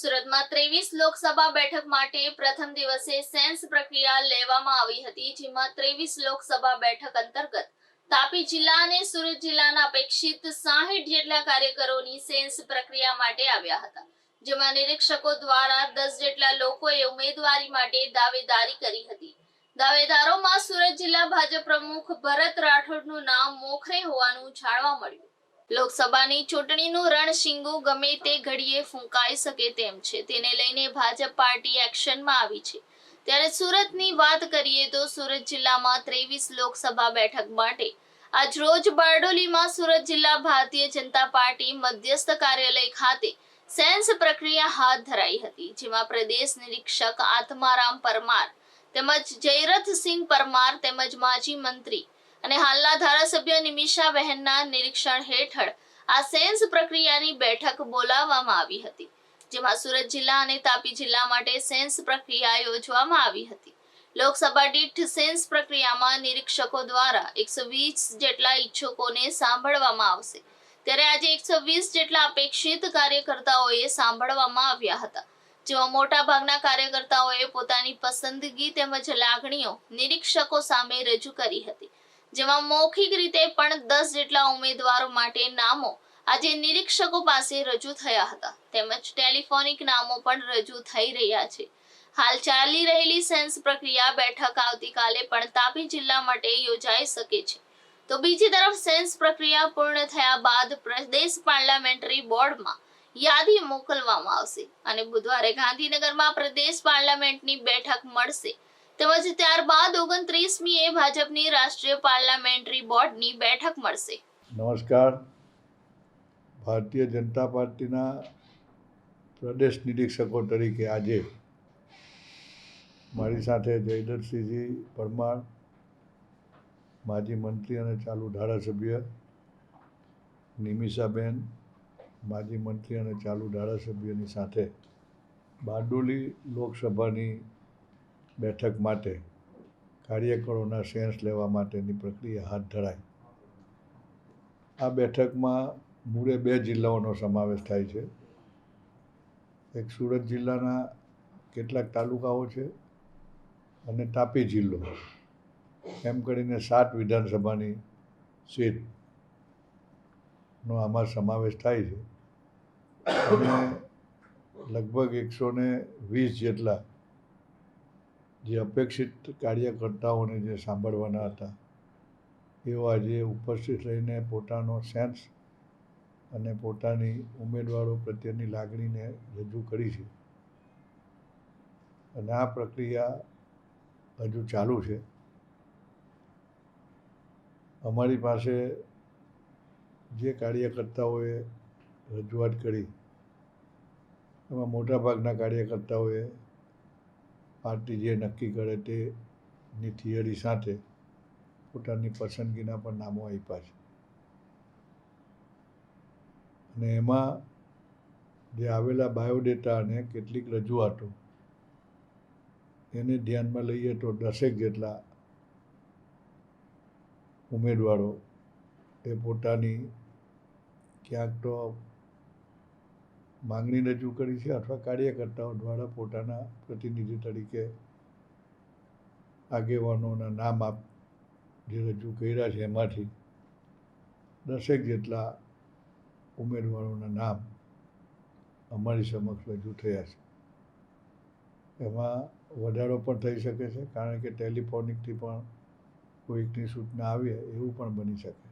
સુરતમાં ત્રેવીસ લોકસભા બેઠક માટે પ્રથમ દિવસે સેન્સ પ્રક્રિયા લેવામાં આવી હતી, જેમાં ત્રેવીસ લોકસભા બેઠક અંતર્ગત તાપી જિલ્લા અને સુરત જિલ્લાના અપેક્ષિત સાહીઠ જેટલા કાર્યકરોની સેન્સ પ્રક્રિયા માટે આવ્યા હતા, જેમાં નિરીક્ષકો દ્વારા દસ જેટલા લોકોએ ઉમેદવારી માટે દાવેદારી કરી હતી. દાવેદારોમાં સુરત જિલ્લા ભાજપ પ્રમુખ ભરત રાઠોડનું નામ મોખરે હોવાનું જાણવા મળ્યું. લોકસભાની ચૂંટણીનું રણશીંગું ગમે તે ઘડીએ ફૂંકાઈ શકે તેમ છે. તેને લઈને ભાજપ પાર્ટી એક્શનમાં આવી છે. ત્યારે સુરતની વાત કરીએ તો સુરત જિલ્લામાં ત્રેવીસ લોકસભા બેઠક માટે આજ રોજ બારડોલીમાં સુરત જિલ્લા ભારતીય જનતા પાર્ટી મધ્યસ્થ કાર્યાલય ખાતે સેન્સ પ્રક્રિયા હાથ ધરાઈ હતી, જેમાં પ્રદેશ નિરીક્ષક આત્મારામ પરમાર તેમજ જયરથસિંહ પરમાર તેમજ માજી મંત્રી અને હાલના ધારાસભ્ય નિમિષા બહેનના નિરીક્ષણ હેઠળ આ સેન્સ પ્રક્રિયાની બેઠક બોલાવવામાં આવી હતી, જેમાં સુરત જિલ્લા અને તાપી જિલ્લા માટે સેન્સ પ્રક્રિયા યોજવામાં આવી હતી. લોકસભા દીઠ સેન્સ પ્રક્રિયામાં નિરીક્ષકો દ્વારા એકસો જેટલા ઈચ્છુકોને સાંભળવામાં આવશે. ત્યારે આજે એકસો જેટલા અપેક્ષિત કાર્યકર્તાઓએ સાંભળવામાં આવ્યા હતા. જેમાં મોટા ભાગના કાર્યકર્તાઓએ પોતાની પસંદગી તેમજ લાગણીઓ નિરીક્ષકો સામે રજૂ કરી હતી. જેમાં મૌખિક રીતે પણ દસ જેટલા ઉમેદવારો માટે નામો આજે નિરીક્ષકો પાસે રજૂ થયા હતા. તેમજ ટેલિફોનિક નામો પણ રજૂ થઈ રહ્યા છે. હાલ ચાલી રહેલી સેન્સ પ્રક્રિયા બેઠક આવતીકાલે પણ તાપી જિલ્લા માટે યોજાઈ શકે છે. તો બીજી તરફ સેન્સ પ્રક્રિયા પૂર્ણ થયા બાદ પ્રદેશ પાર્લામેન્ટરી બોર્ડમાં યાદી મોકલવામાં આવશે અને બુધવારે ગાંધીનગરમાં પ્રદેશ પાર્લામેન્ટની બેઠક મળશે. તેમજ ત્યારબાદ એ ભાજપની રાષ્ટ્રીય પાર્લામેન્ટરી બોર્ડની બેઠક મળશે. નમસ્કાર. ભારતીય જનતા પાર્ટીના પ્રદેશ નિરીક્ષકો તરીકે આજે મારી સાથે જયદરસિંહજી પરમાર, માજી મંત્રી અને ચાલુ ધારાસભ્ય નિમિષાબેન, માજી મંત્રી અને ચાલુ ધારાસભ્યની સાથે બારડોલી લોકસભાની બેઠક માટે કાર્યકરોના સેન્સ લેવા માટેની પ્રક્રિયા હાથ ધરાય. આ બેઠકમાં મૂળે બે જિલ્લાઓનો સમાવેશ થાય છે. એક સુરત જિલ્લાના કેટલાક તાલુકાઓ છે અને તાપી જિલ્લો. એમ કરીને સાત વિધાનસભાની સીટનો આમાં સમાવેશ થાય છે. અને લગભગ એકસો ને વીસ જેટલા જે અપેક્ષિત કાર્યકર્તાઓને જે સાંભળવાના હતા, એઓ આજે ઉપસ્થિત રહીને પોતાનો સેન્સ અને પોતાની ઉમેદવારો પ્રત્યેની લાગણીને રજૂ કરી છે. અને આ પ્રક્રિયા હજુ ચાલુ છે. અમારી પાસે જે કાર્યકર્તાઓએ રજૂઆત કરી, એમાં મોટાભાગના કાર્યકર્તાઓએ પાર્ટી જે નક્કી કરે તેની થિયરી સાથે પોતાની પસંદગીના પણ નામો આપ્યા છે. અને એમાં જે આવેલા બાયોડેટા અને કેટલીક રજૂઆતો એને ધ્યાનમાં લઈએ તો દસેક જેટલા ઉમેદવારો એ પોતાની ક્યાંક તો માંગણી રજૂ કરી છે. અથવા કાર્યકર્તાઓ દ્વારા પોતાના પ્રતિનિધિ તરીકે આગેવાનોના નામ આપ જે રજૂ કર્યા છે એમાંથી દસેક જેટલા ઉમેદવારોના નામ અમારી સમક્ષ રજૂ થયા છે. એમાં વધારો પણ થઈ શકે છે, કારણ કે ટેલિફોનિકથી પણ કોઈકની સૂચના આવે એવું પણ બની શકે.